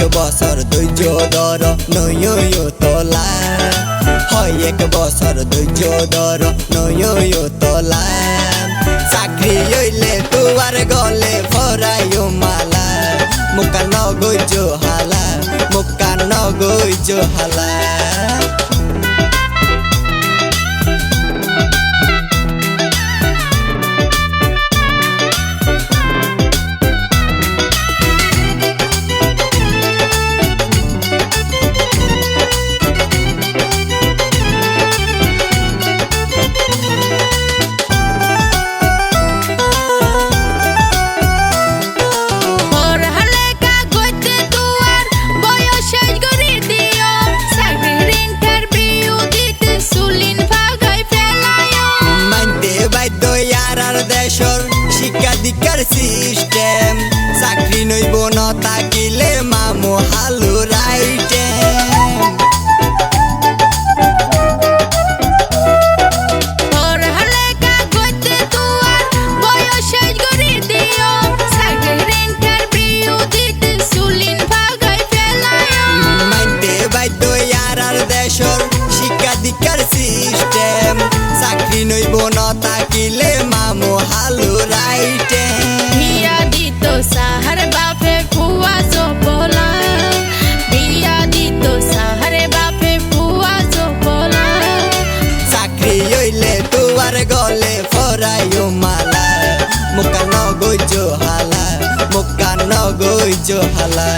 एक बसर दुई जो दर नयो यो तला। है एक बसर दुई जो दर नयो यो तला। साक्री यैले तुवार गले फरायो माला। मुक्का नगोइजो हाला मुक्का नगोइजो हाला। ইয়ারার দেশর শিক্ষা দীক্ষার সিস্টেম চাকরি নইব ন থাকিলে মামু হালু রাইটে শিক্ষা দীক্ষার সিস্টেম চাকরি নইব ন হইলে তুয়ার গলে ফরাইও মালা মুকা নগৈ জোহালা মুকা নগৈ জোহালা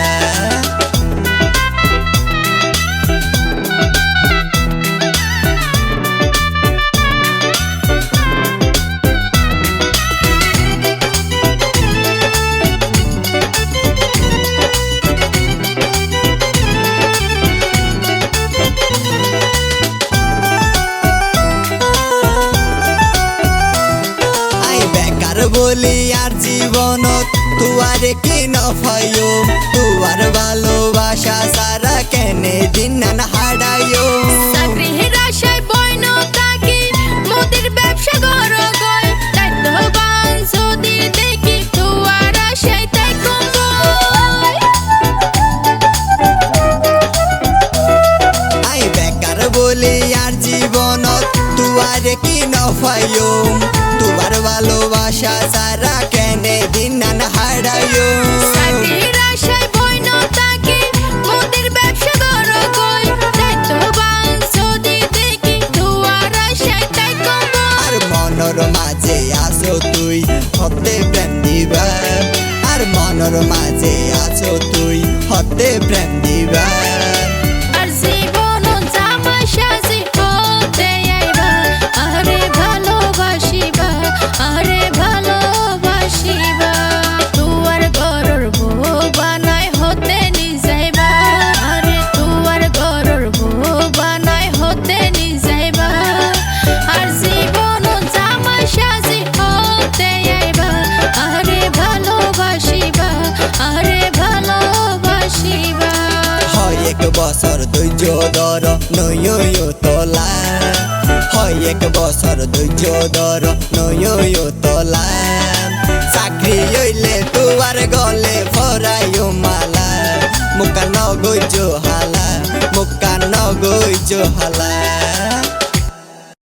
বলি আর জীবনত তুয়ারে কি নফাইও তুয়ার ভালোবাসা সারা কেনে দিন হারাইও চাকরির আশায় বইন থাকি মোদের ব্যবসা গর গয় দায়িত্ববান যদি দেখি তুয়ার আশায় তাই আই বেকার বলি আর জীবনত তুয়ারে কি নফাইও ভালোবাসা সারা কেনে দিন মনর মাঝে আসো তুই হতে প্রেম দিবা। আর মনর মাঝে আছো তুই হতে প্রেম দিবা। এক বছর ধৈর্য ধর নয় তলা হয় এক বছর ধৈর্য ধর নয় তলা চাকরি হইলে তোমার গলে ফরাইও মালা মুকা নগৈ জোহালা মুকা নগৈ জোহালা